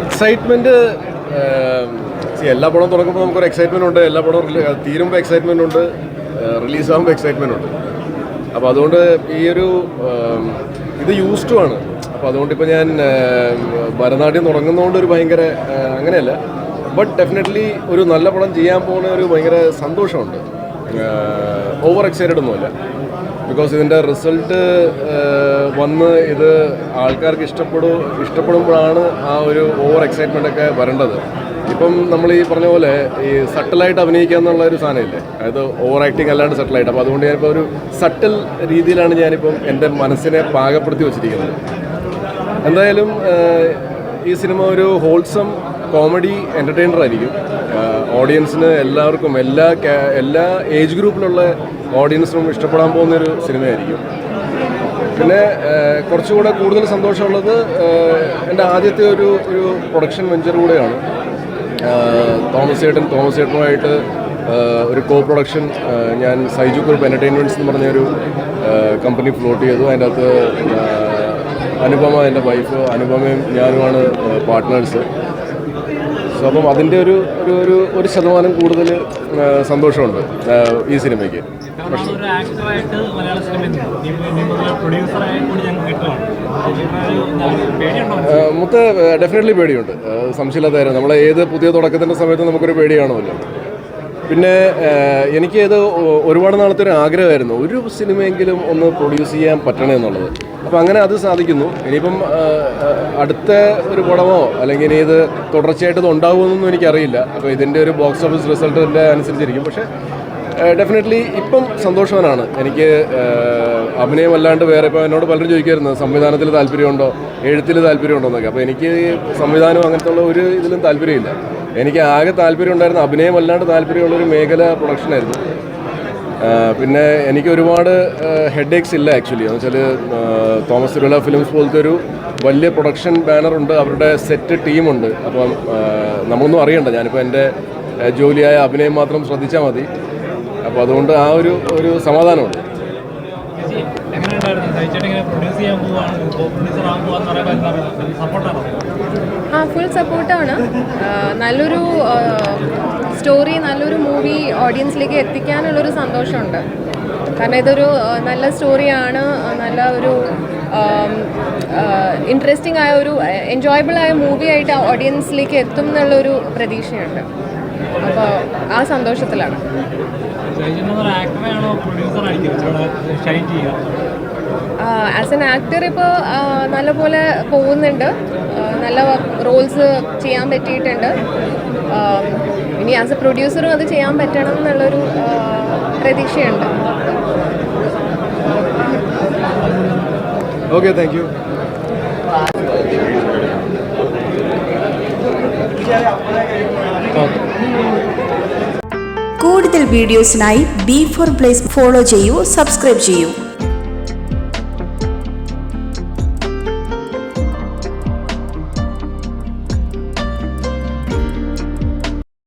Excitement എല്ലാ പടവും തുടങ്ങുമ്പോൾ നമുക്കൊരു എക്സൈറ്റ്മെന്റ് ഉണ്ട് എല്ലാ പടവും തീരുമ്പോൾ എക്സൈറ്റ്മെന്റ് ഉണ്ട് റിലീസ് ആകുമ്പോൾ എക്സൈറ്റ്മെന്റ് ഉണ്ട്. അപ്പോൾ അതുകൊണ്ട് ഈ ഒരു ഇത് യൂസ് ടു ആണ്. അപ്പോൾ അതുകൊണ്ട് ഇപ്പോൾ ഞാൻ ഭരതനാട്യം തുടങ്ങുന്നതുകൊണ്ട് ഒരു ഭയങ്കര അങ്ങനെയല്ല. ബട്ട് ഡെഫിനറ്റ്ലി ഒരു നല്ല പടം ചെയ്യാൻ പോകുന്ന ഒരു ഭയങ്കര സന്തോഷമുണ്ട്. ഓവർ എക്സൈറ്റഡ് ഒന്നുമല്ല. ബിക്കോസ് ഇതിന്റെ റിസൾട്ട് വന്ന് ഇത് ആൾക്കാർക്ക് ഇഷ്ടപ്പെടു ഇഷ്ടപ്പെടുമ്പോഴാണ് ആ ഒരു ഓവർ എക്സൈറ്റ്മെന്റ് ഒക്കെ വരേണ്ടത്. ഇപ്പം നമ്മൾ ഈ പറഞ്ഞ പോലെ ഈ സട്ടിലായിട്ട് അഭിനയിക്കുക എന്നുള്ള ഒരു സാധനമില്ലേ? അതായത് ഓവർ ആക്ടിങ് അല്ലാണ്ട് സട്ടിലായിട്ട് അപ്പോൾ അതുകൊണ്ട് ഞാനിപ്പോൾ ഒരു സട്ടിൽ രീതിയിലാണ് ഞാനിപ്പം എന്റെ മനസ്സിനെ പാകപ്പെടുത്തി വച്ചിരിക്കുന്നത്. എന്തായാലും ഈ സിനിമ ഒരു ഹോൾസം കോമഡി എന്റർടൈനർ ആയിരിക്കും. ഓഡിയൻസിന് എല്ലാവർക്കും എല്ലാ എല്ലാ ഏജ് ഗ്രൂപ്പിലുള്ള ഓഡിയൻസിനും ഇഷ്ടപ്പെടാൻ പോകുന്നൊരു സിനിമയായിരിക്കും. പിന്നെ കുറച്ചുകൂടെ കൂടുതൽ സന്തോഷമുള്ളത് എന്റെ ആദ്യത്തെ ഒരു ഒരു പ്രൊഡക്ഷൻ വെഞ്ചർ കൂടെയാണ്. തോമസ് ചേട്ടൻ തോമസ് ചേട്ടനുമായിട്ട് ഏഹ്, ഒരു കോ പ്രൊഡക്ഷൻ ഞാൻ സൈജു ഗ്രൂപ്പ് എന്റർടൈൻമെന്റ്സ് എന്ന് പറഞ്ഞൊരു കമ്പനി ഫ്ലോട്ട് ചെയ്തു. അതിന്റെ അകത്ത് അനുപമ എന്റെ വൈഫ് അനുപമയും ഞാനുമാണ് പാർട്ട്നേഴ്സ് സോ അപ്പം അതിന്റെ ഒരു ഒരു ഒരു ഒരു ശതമാനം കൂടുതൽ സന്തോഷമുണ്ട് ഈ സിനിമയ്ക്ക്. മുത്ത് ഡെഫിനറ്റ്ലി പേടിയുണ്ട്. സംശയമില്ലാത്ത കാര്യം. നമ്മളെ ഏത് പുതിയ തുടക്കത്തിന്റെ സമയത്ത് നമുക്കൊരു പേടിയാണല്ലോ. പിന്നെ എനിക്ക് ഇത് ഒരുപാട് നാളത്തെ ഒരു ആഗ്രഹമായിരുന്നു. ഒരു സിനിമയെങ്കിലും ഒന്ന് പ്രൊഡ്യൂസ് ചെയ്യാൻ പറ്റണേ എന്നുള്ളത്. അപ്പോൾ അങ്ങനെ അത് സാധിക്കുന്നു. ഇനിയിപ്പം അടുത്ത ഒരു പടമോ അല്ലെങ്കിൽ ഇനി ഇത് തുടർച്ചയായിട്ട് ഇത് ഉണ്ടാകുമെന്നൊന്നും എനിക്കറിയില്ല. അപ്പോൾ ഇതിന്റെ ഒരു ബോക്സ് ഓഫീസ് റിസൾട്ടിന്റെ അനുസരിച്ചിരിക്കും. പക്ഷേ ഡെഫിനറ്റ്ലി ഇപ്പം സന്തോഷവാനാണ്. എനിക്ക് അഭിനയം അല്ലാണ്ട് വേറെ ഇപ്പോൾ എന്നോട് പലരും ചോദിക്കുമായിരുന്നു സംവിധാനത്തിൽ താല്പര്യമുണ്ടോ എഴുത്തിൽ താല്പര്യമുണ്ടോ എന്നൊക്കെ. അപ്പോൾ എനിക്ക് സംവിധാനം അങ്ങനത്തെ ഉള്ള ഒരു ഇതിലും താല്പര്യമില്ല. എനിക്ക് ആകെ താല്പര്യം ഉണ്ടായിരുന്ന അഭിനയം അല്ലാണ്ട് താല്പര്യമുള്ളൊരു മേഖല പ്രൊഡക്ഷനായിരുന്നു പിന്നെ എനിക്ക് ഒരുപാട് ഹെഡ് ഏക്സ് ഇല്ല ആക്ച്വലി എന്ന് വെച്ചാൽ തോമസ് തിരുവല്ല ഫിലിംസ് പോലത്തെ ഒരു വലിയ പ്രൊഡക്ഷൻ ബാനറുണ്ട് അവരുടെ സെറ്റ് ടീമുണ്ട് അപ്പം നമ്മളൊന്നും അറിയണ്ട. ഞാനിപ്പോൾ എന്റെ ജോലിയായ അഭിനയം മാത്രം ശ്രദ്ധിച്ചാൽ മതി. അപ്പോൾ അതുകൊണ്ട് ആ ഒരു ഒരു സമാധാനമുണ്ട്. ആ ഫുൾ സപ്പോർട്ടാണ് നല്ലൊരു സ്റ്റോറി നല്ലൊരു മൂവി ഓഡിയൻസിലേക്ക് എത്തിക്കാനുള്ളൊരു സന്തോഷമുണ്ട്. കാരണം ഇതൊരു നല്ല സ്റ്റോറിയാണ് നല്ല ഒരു ഇൻട്രസ്റ്റിംഗ് ആയ ഒരു എൻജോയബിൾ ആയ മൂവി ആയിട്ട് ഓഡിയൻസിലേക്ക് എത്തും എന്നുള്ളൊരു പ്രതീക്ഷയുണ്ട്. അപ്പോൾ ആ സന്തോഷത്തിലാണ്. ആസ് എൻ ആക്ടർ ഇപ്പോൾ നല്ലപോലെ പോകുന്നുണ്ട്. നല്ല റോൾസ് ചെയ്യാൻ പറ്റിയിട്ടുണ്ട്. ഇനി ആസ് എ പ്രൊഡ്യൂസറും അത് ചെയ്യാൻ പറ്റണം എന്നുള്ളൊരു പ്രതീക്ഷയുണ്ട്. ഓക്കെ താങ്ക് യു കൂടുതൽ വീഡിയോസിനായി ബി ഫോർ പ്ലേസ് ഫോളോ ചെയ്യൂ സബ്സ്ക്രൈബ് ചെയ്യൂ.